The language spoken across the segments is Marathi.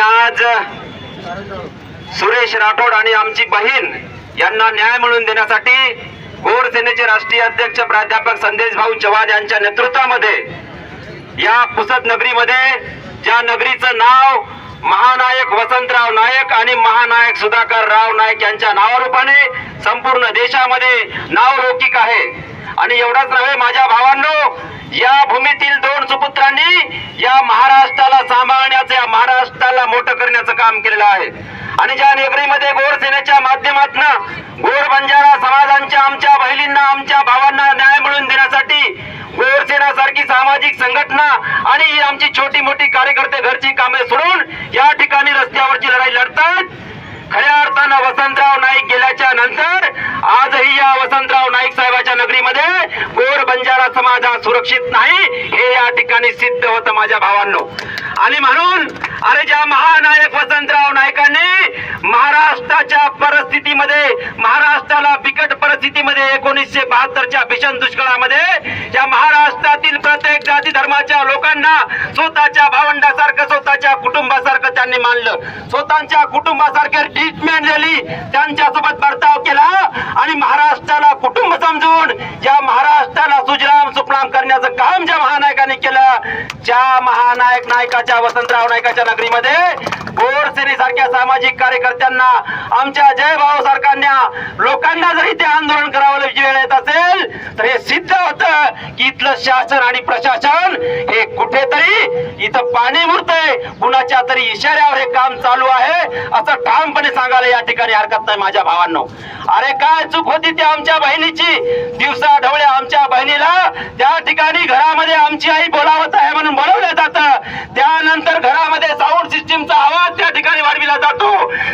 आज सुरेश राठोड आणि आमची बहीण यांना न्याय मिळवून देण्यासाठी गोर सेनेचे राष्ट्रीय अध्यक्ष प्राध्यापक संदेश भाऊ चव्हाण यांच्या नेतृत्वामध्ये या पुसद नगरीमध्ये ज्या नगरीचं नाव महानायक वसंतराव नायक आणि महानायक सुधाकर राव नायक यांच्या नावारूपाने संपूर्ण देशामध्ये नाव लौकिक आहे. आणि एवढंच नव्हे माझ्या भावांनो या भूमीतील दोन सुपुत्रांनी या महाराष्ट्राला सांभाळण्याचं या महाराष्ट्राला मोठं करण्याचं काम केलेलं आहे. आणि ज्या नेबरीमध्ये गोर सेनेच्या माध्यमातून गोर बंजारा समाजांच्या आमच्या बहिणींना आमच्या भावांना न्याय मिळवून देण्यासाठी गोरसेना सारखी सामाजिक संघटना आणि ही आमची छोटी मोठी कार्यकर्ते घरची कामे सोडून या ठिकाणी रस्त्यावरची लढाई लढतात. खऱ्या वसंतराव नाईक गेल्याच्यानंतर आजही या वसंतराव नाईक साहेबाच्या नगरीमध्ये गोर बंजारा समाज हा सुरक्षित नाही हे या ठिकाणी सिद्ध होतं माझ्या भावांनो. आणि म्हणून अरे ज्या महानायक वसंतराव नायकांनी महाराष्ट्राच्या परिस्थितीमध्ये महाराष्ट्राला बिकट परिस्थितीमध्ये एकोणीसशे बहात्तरच्या भीषण दुष्काळामध्ये या महाराष्ट्रातील प्रत्येक जाती धर्माच्या लोकांना स्वतःच्या भावंडासारखं स्वतःच्या कुटुंबासारखं त्यांनी मानलं. स्वतःच्या कुटुंबासारखे ट्रीटमेंट दिली. त्यांच्यासोबत बर्ताव केला आणि महाराष्ट्राला कुटुंब समजून या महाराष्ट्राला सुजलाम सुफलाम करण्याचं काम ज्या महानायकांनी केलं ज्या महानायक नायकाच्या वसंतराव नायकाच्या सामाजिक कार्यकर्त्यांना आमच्या जय भाऊ सारख्यांना लोकांना जरी ते आंदोलन करावं वेळ येत असेल तर हे सिद्ध होत की इथलं शासन आणि प्रशासन हे कुठेतरी इथं पाणी मुरतंय कुणाच्या तरी इशाऱ्यावर हे काम चालू आहे असं ठामपणे सांगायला या ठिकाणी हरकत नाही माझ्या भावांनो. अरे काय चूक होती ती आमच्या बहिणीची? दिवसा ढवळ्या आमच्या बहिणीला त्या ठिकाणी घरामध्ये आमची आई बोलावत आहे म्हणून बोलवलं जातं. त्यानंतर घरामध्ये साऊंड सिस्टीमचा आवाज त्या ठिकाणी वाढविला जातो.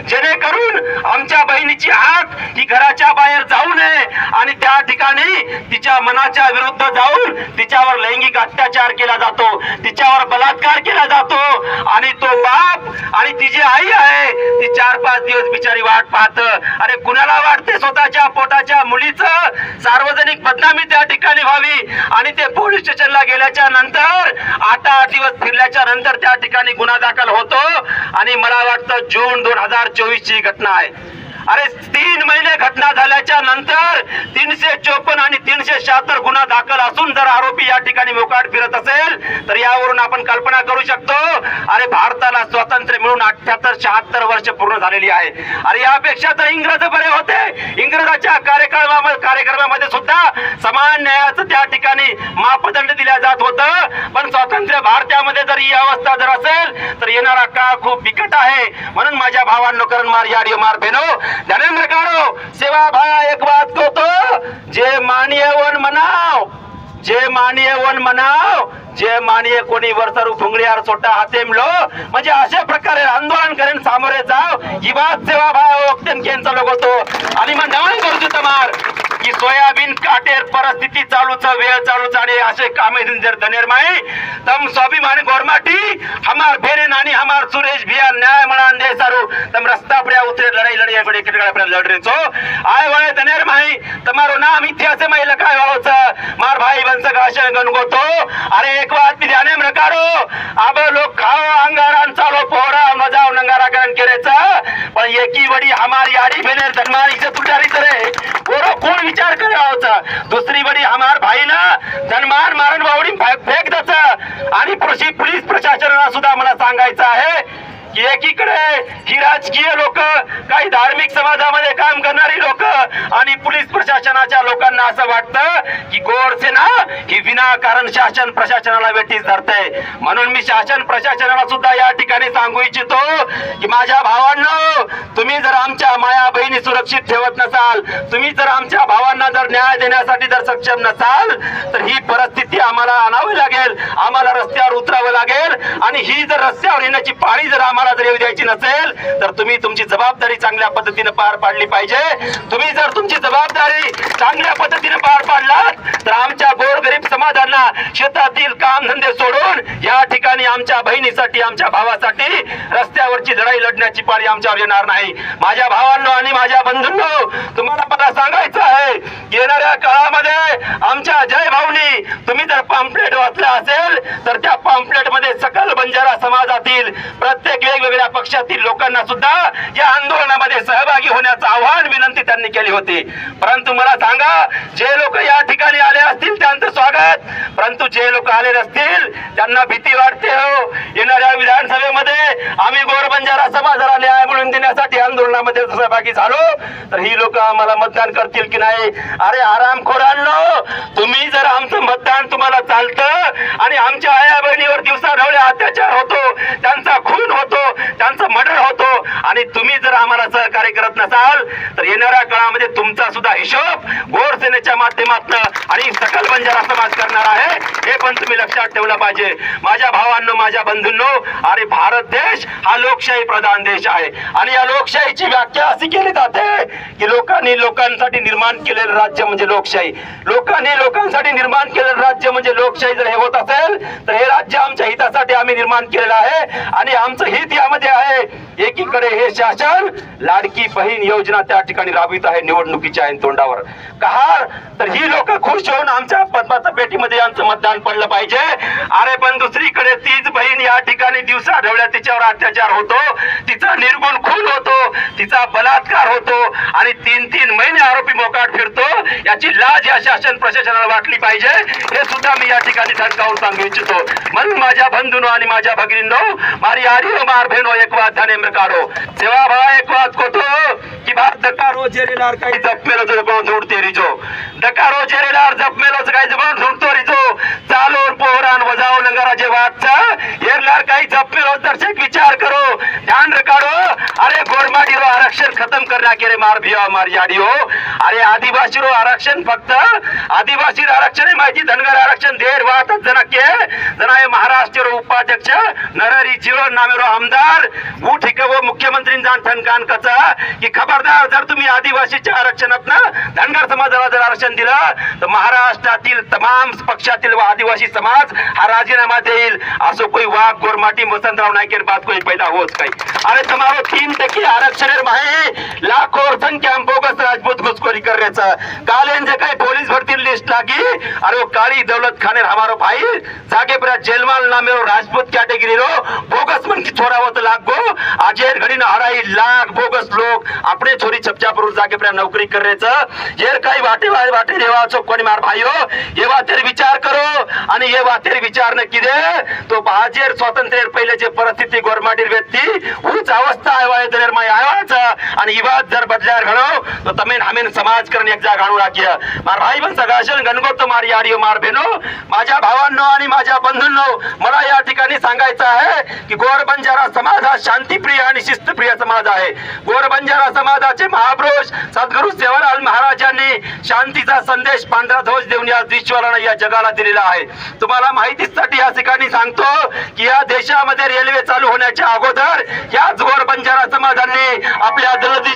जेणेकरून आमच्या बहिणीची हात ही घराच्या बाहेर जाऊ नये आणि त्या ठिकाणी तिच्या मनाच्या विरुद्ध जाऊन तिच्यावर लैंगिक अत्याचार केला जातो. तिच्यावर बलात्कार केला जातो. आणि ती जी आई आहे ती चार पाच दिवस बिचारी वाट पाहत. अरे कुणाला वाटते स्वतःच्या पोटाच्या मुलीचं? सार्वजनिक बदनामी त्या ठिकाणी व्हावी. आणि ते पोलीस स्टेशनला गेल्याच्यानंतर आठ आठ दिवस फिरल्याच्या नंतर त्या ठिकाणी गुन्हा दाखल होतो. आणि मला वाटतं जून दोन हजार चोवीस ची घटना आहे. अरे तीन महिने घटना झाल्याच्यानंतर तीनशे चोपन्न आणि तीनशे शहात्तर गुन्हा दाखल असून जर आरोपी या ठिकाणी मोकाट फिरत असेल तर यावरून आपण कल्पना करू शकतो. अरे भारताला स्वातंत्र्य मिळून अठ्याहत्तर शहात्तर वर्ष पूर्ण झालेली आहे. अरे यापेक्षा तर इंग्रज बरे होते. इंग्रजाच्या कार्यक्रमामध्ये कार्यक्रमामध्ये सुद्धा समान न्यायाचं त्या ठिकाणी मापदंड दिल्या जात होतं. पण स्वातंत्र्य भारतामध्ये जर ही अवस्था जर असेल तर येणारा काळ खूप बिकट आहे. म्हणून माझ्या भावांनो करण मार याडियो मार बेनो धनेंद्र काढो सेवा भाया एक बात कहतो जे मानिय वन मनाव जे मानिय वन मनाव जे मानिये कोणी वरसरू फुंगळीयार सोटा हातेम लो म्हणजे अशा प्रकारे आंदोलन करेन सामोरे जाव. ही बात सेवा भाया ओक्तेन केंचा लोक होतो आणि मग नवं करू तमार. सोयाबीन काटेर परिस्थिती चालूच वेळ चालूच आणि असे कामे जर धनेर माई तम स्वाभिमान गोरमाटी हमार भेरेन आणि हमार सुरेश भिया न्याय मनान दे सारू तम रस्ता पड्या उतरे लड़ाई लड़ी पड़े किटकड़ा पड़े लड़ रहे छो आय वळे धनेर माई તમારું નામ ઇતિહાસે માં લખાયો છે માર ભાઈ शासन गणगोतो अरे एक बात भी ध्याने में रखारो अब लोग खाओ अंगारान चालो पोरा मजाओ नंगारा करन केरेचा पण एकी वडी हमारी आडी बेनेर धनमान इज्जत उठारी तरे. पोरो कोण विचार कर रहा होता दुसरी वडी हमार भाई ना धनमान मारण फेंक फेक आनी आणि पुलिस पोलीस प्रशासनाला सुद्धा मला सांगायचं आहे की एकीकडे ही राजकीय लोक काही धार्मिक समाजामध्ये काम करणारी लोक आणि पोलीस प्रशासनाच्या लोकांना असं वाटतं की गोडसेना ही विनाकारण शासन प्रशासनाला वेटीस धरते. म्हणून मी शासन प्रशासनाला सुद्धा या ठिकाणी सांगू इच्छितो की माझ्या भावांना तुम्ही जर आमच्या माया बहिणी सुरक्षित ठेवत नसाल तुम्ही जर आमच्या भावांना जर न्याय देण्यासाठी जर सक्षम नसाल तर ही परिस्थिती आम्हाला आणावी लागेल आम्हाला रस्त्यावर उतरावं लागेल आणि ही जर रस्त्यावर येण्याची पाळी जर आम्हाला तुम्हाला जर येऊ द्यायची नसेल तर तुम्ही तुमची जबाबदारी चांगल्या पद्धतीने पार पाडली पाहिजे. तुम्ही जर तुमची जबाबदारी चांगल्या पद्धतीने पार पाडलात तर आमच्या गोरगरीब समाजांना शेतातील काम धंदे सोडून या ठिकाणी आमच्या बहिणीसाठी आमच्या भावासाठी रस्त्यावरची लढाई लढण्याची पाळी आमच्यावर येणार नाही. माझ्या भावांनो आणि माझ्या बंधूंनो तुम्हाला मला सांगायचं आहे येणाऱ्या काळामध्ये आमच्या जय भाऊनी तुम्ही जर पाम्पलेट वाचला असेल तर त्या पाम्पलेटमध्ये पक्षातील प्रत्येक वेगवेगळ्या पक्षातील लोकांना सुद्धा या आंदोलनामध्ये सहभागी होण्याचं आव्हान विनंती त्यांनी केली होती. परंतु मला सांगा जे लोक या ठिकाणी आले असतील त्यांचं स्वागत. परंतु जे लोक आले नसतील त्यांना भीती वाटते हो. येणाऱ्या विधानसभेमध्ये आम्ही गोरबंजारा समाजाला न्याय मिळवून देण्यासाठी आंदोलनामध्ये सहभागी झालो. तर ही लोक आम्हाला मतदान करतील की नाही? अरे आरामखोरांनो तुम्ही जर आमचं मतदान तुम्हाला चालतं आणि आमच्या आया बहिणीवर दिवसा ढवळे अत्याचार होतो त्यांचा खून होतो त्यांचा मर्डर होतो. आणि तुम्ही जर आम्हाला सहकार्य करत नसाल तर येणाऱ्या काळामध्ये तुमचा सुद्धा हिशोब गोर सेनेच्या माध्यमातून आणि सकल बंजारा समाज करणार आहे. हे पण तुम्ही लक्षात ठेवलं पाहिजे. माझ्या भावांनो माझ्या बंधूंनो अरे भारत देश हा लोकशाही प्रधान देश आहे. आणि या लोकशाहीची व्याख्या अशी केली जाते की लोकांनी लोकांसाठी निर्माण केलेलं राज्य म्हणजे लोकशाही. लोकांनी लोकांसाठी निर्माण केलेलं राज्य म्हणजे लोकशाही. जर हे होत असेल तर हे राज्य आमच्या हितासाठी आम्ही निर्माण केलेला आहे आणि आमचं हित यामध्ये आहे. एकीकडे हे शासन लाडकी बहीण योजना त्या ठिकाणी राबवित आहे निवडणुकीच्या ऐन तोंडावर. कहार तर ही लोक खुश होऊन आमच्या पद्माच्या पेटीमध्ये आमचं मतदान पडलं पाहिजे. अरे पण दुसरीकडे तीच बहीण या ठिकाणी दिवसा ढवळ्या तिच्यावर अत्याचार होतो. तिचा निर्गुण खून होतो. तिचा बलात्कार होतो. आणि तीन तीन महिने आरोपी मोकाट फिरतो. याची लाज या शासन प्रशासनाला वाटली पाहिजे. हे सुद्धा मी या ठिकाणी ठणकावून सांगू इच्छितो. म्हणून माझ्या बंधूनो आणि माझ्या भगिनींनो मारी आरियो हो मार भेनो एक वाद धाने काढो. तेव्हा भा एक वाद कोतो की बात दकारो जेरेलार काही जपमेलो जपण जोडते रिजो. दकारो जेरेलार जपमेलोच काही जपण जोडतो रिजो. चालोर पोहरान वजाव नगराचे वादचा. येरलार काही जपमेलो दर्शक विचार करो. ध्यान रखाडो. अरे गोरमाडीरो आरक्षण खतम करना केरे मार भिया मार यादी हो अरे आदिवासी रो आरक्षण फक्त आदिवासी आरक्षण आहे माहिती? धनगर आरक्षण देर वाहतच जनके जना हे महाराष्ट्र रो उपाध्यक्ष नरहरी जिरो नामे रो आमदार ठीक व मुख्यमंत्री जाण ठणकान कचा. की खबरदार जर तुम्ही आदिवासीच्या आरक्षणात ना धनगर समाजाला जर आरक्षण दिलं तर महाराष्ट्रातील तमाम पक्षातील व आदिवासी समाज हा राजीनामा देईल. असं कोई वाघ गोरमाटी वसंतराव नायकेर बात कोई पैदा होच काही अरे तुम्हाला तीन टक्के आरक्षण लाखो लाखों संख्या बोगस राजपूत घुसखोरी कर रहे कालेन जे काही पोलीस भरती लिस्ट लागी अरे वो काली दौलत खाने हमारो भाई जाके पूरा जेलमाल नामे रो राजपूत कैटेगरी रो बोगस मन की छोरा होत लाग गो आजेर घडी ना हराई लाख बोगस लोग अपने छोरी छपचापूर जाके पूरा नौकरी कर रहे छ येर काही वाटे वाटे देवा चो कोणी मार भाईयो ये वातेर विचार करो आणि ये वातेर विचार न किदे तो बाजेर स्वातंत्र्य पहिले जे परिस्थिती गोरमाटीर व्यक्ती उच अवस्था आयवाय दरेर माय आयवाच आणि इवाद जर बदल्यार ઘણો તો તમે हमेन समाज करण एक जा घाणू राखीय मार भाई बन गणगोत मार याडियो मार बेनो माझ्या भावांनो आणि माझ्या बंधूंनो मला या ठिकाणी सांगायचं आहे की गोर बंजारा समाज हा शांतीप्रिय आणि शिस्तप्रिय समाज आहे. गोर बंजारा समाजाचे महापुरुष सद्गुरु सेवालाल महाराजांनी शांतीचा संदेश पांढरा ध्वज देऊन या विश्वाला या जगाला दिलेला आहे. तुम्हाला माहितीसाठी या ठिकाणी सांगतो की या देशामध्ये रेल्वे चालू होण्याच्या अगोदर याच गोर बंजारा समाजांनी आपल्या दलदीच्या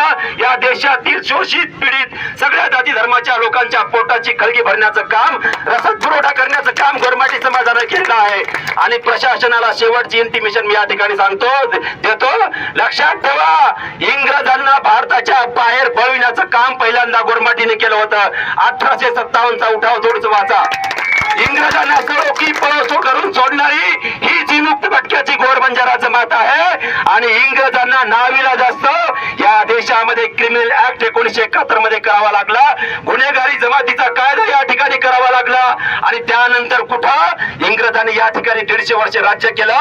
सुद्धा या देशातील शोषित पीडित सगळ्या जाती धर्माच्या लोकांच्या पोटाची खळगी भरण्याचं काम रसद पुरवठा करण्याचं काम गोरमाटी समाजानं केलं आहे. आणि प्रशासनाला शेवटची इंटिमेशन मी या ठिकाणी सांगतो देतो लक्षात ठेवा इंग्रजांना भारताच्या बाहेर पळविण्याचं काम पहिल्यांदा गोरमाटीने केलं होतं. अठराशे सत्तावन्नचा उठाव थोडस वाचा. इंग्रजांना कळो की पळसो करून सोडणारी ही जी मुक्त भटक्याची गोर बंजारा जमात आहे. आणि इंग्रजांना नावीला जास्त देशामध्ये क्रिमिनल ऍक्ट एकोणीशे एकाहत्तरमध्ये करावा लागला. गुन्हेगारी जमातीचा कायदा या ठिकाणी करावा लागला. आणि त्यानंतर कुठं? इंग्रजांनी या ठिकाणी दीडशे वर्ष राज्य केलं.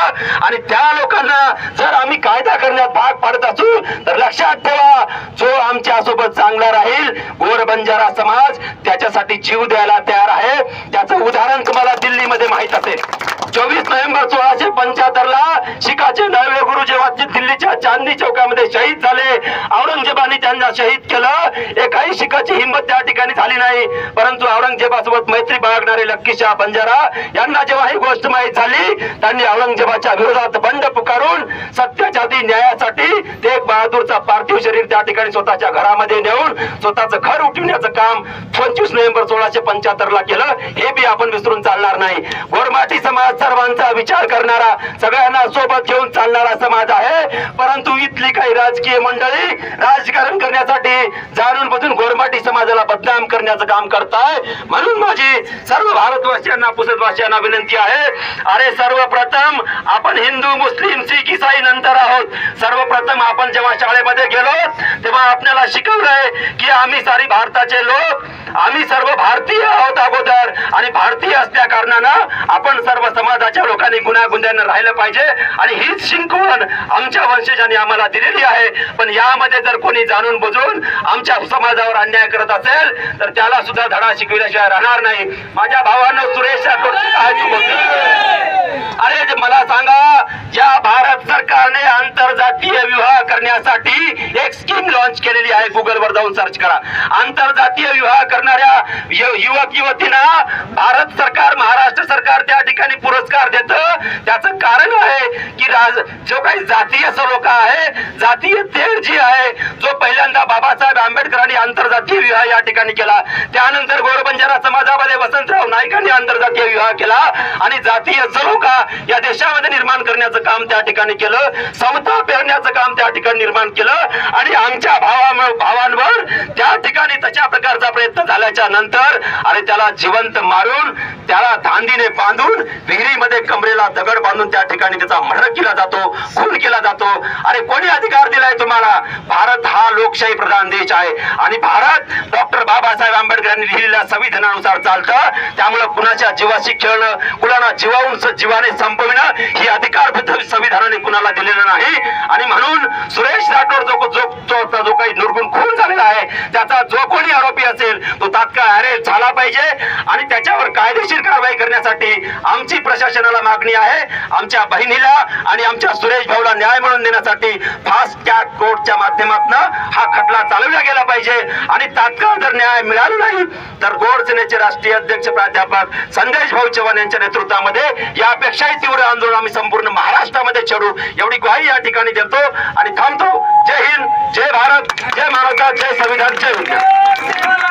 आणि त्या लोकांना जर आम्ही कायदा करण्यात भाग पाडत असू तर लक्षात ठेवा जो आमच्यासोबत चांगला राहील गोर बंजारा समाज त्याच्यासाठी जीव द्यायला तयार आहे. त्याचं उदाहरण तुम्हाला दिल्लीमध्ये माहीत असेल. चोवीस नोव्हेंबर सोळाशे पंच्याहत्तर ला शिखाचे नवे दिल्लीच्या चांदणी चौकामध्ये शहीद झाले. औरंगजेबाने त्यांना शहीद केलं. एकाही शिखाची हिंमत त्या ठिकाणी झाली नाही. परंतु औरंगजेबासोबत मैत्री बाळगणारे लक्कीशाह बंजारा यांना जेव्हा ही गोष्ट माहीत झाली त्यांनी औरंगजेबाच्या विरोधात बंड पुकारून सत्याच्या न्यायासाठी ते बहादूरचा पार्थिव शरीर त्या ठिकाणी स्वतःच्या घरामध्ये नेऊन स्वतःचं घर उठविण्याचं काम पंचवीस नोव्हेंबर सोळाशे पंच्याहत्तर ला केलं. हे बी आपण विसरून चालणार नाही. गोरमाटी समाज सर्वांचा विचार करणारा सगळ्यांना सोबत घेऊन चालणारा समाज आहे. परंतु इथली काही राजकीय मंडळी राजकारण करण्यासाठी जाणून बजून गोरमाटी समाजाला बदनाम करण्याचं काम करताय. म्हणून माझी सर्व भारतवासियांना पुसतवासियांना विनंती आहे. अरे सर्वप्रथम आपण हिंदू मुस्लिम सिख इसाई नंतर आहोत. सर्वप्रथम आपण जेव्हा शाळेमध्ये गेलो तेव्हा आपल्याला शिकवलंय की आम्ही सारी भारताचे लोक आम्ही सर्व भारतीय आहोत अगोदर. आणि भारतीय असल्या कारणानं आपण सर्व समाजाच्या लोकांनी गुन्ह्यागुंद्यानं राहिलं पाहिजे. आणि हीच शिंकवण आमच्या वंशजांनी आम्हाला दिलेली आहे. पण यामध्ये जर कोणी जाणून बुजून आमच्या समाजावर अन्याय करत असेल तर त्याला सुद्धा धडा शिकविल्याशिवाय राहणार नाही. माझ्या भावानं सुरेश अरे मला सांगा या भारत सरकारने आंतरजातीय विवाह करण्यासाठी एक स्कीम लॉन्च केलेली आहे. गुगल वर जाऊन सर्च करा. आंतरजातीय विवाह करणाऱ्या युवक युवतींना भारत सरकार महाराष्ट्र सरकार त्या ठिकाणी पुरस्कार देत. त्याचं कारण आहे की राज जो काही जातीय सलोखा आहे जातीय तेढ जी आहे जो पहिल्यांदा बाबासाहेब आंबेडकरांनी आंतरजातीय विवाह या ठिकाणी केला त्यानंतर गोरबंजारा समाजामध्ये वसंतराव नाईकांनी आंतरजातीय विवाह केला आणि जातीय सलोखा या देशामध्ये निर्माण करण्याचं काम त्या ठिकाणी केलं समता पेरण्याचं काम त्या ठिकाणी निर्माण केलं आणि आमच्या भावा भावांवर त्या ठिकाणी तशा प्रकारचा प्रयत्न झाल्याच्यानंतर आणि त्याला जिवंत मारून त्याला धांदीने बांधून विहिरीमध्ये कमरेला दगड बांधून त्या ठिकाणी त्याचा मर्डर केला जातो खून केला जातो. अरे कोणी अधिकार दिलाय तुम्हाला? भारत हा लोकशाही प्रधान देश आहे. आणि भारत डॉक्टर बाबासाहेब आंबेडकरांनी लिहिलेल्या संविधानानुसार चालतं. त्यामुळे कुणाच्या जीवाशी खेळणं कुणाला जीवाहून जीवाने संपविणं ही अधिकार संविधानाने कुणाला दिलेलं नाही. आणि म्हणून सुरेश राठोड जो जो जो काही निर्गुण खून झालेला आहे. त्याचा जो कोणी आरोपी असेल तो तात्काळ अरेस्ट झाला पाहिजे आणि त्याच्यावर कायदेशीर कारवाई करण्यासाठी आमची प्रशासनाला मागणी आहे. आमच्या बहिणीला आणि आमच्या सुरेश भाऊला न्याय मिळवून देण्यासाठी फास्ट ट्रॅक कोर्टच्या माध्यमातून हा खटला चालवला गेला पाहिजे. आणि तात्काळ जर न्याय मिळाला नाही तर गोड सेनेचे राष्ट्रीय अध्यक्ष प्राध्यापक संदेश भाऊ चव्हाण यांच्या नेतृत्वामध्ये यापेक्षाही तीव्र आंदोलन आम्ही संपूर्ण महाराष्ट्रामध्ये छेडू. एवढी ग्वाही या ठिकाणी देतो. आणि थांबतो. जय हिंद जय भारत जय महाराष्ट्र जय संविधान जय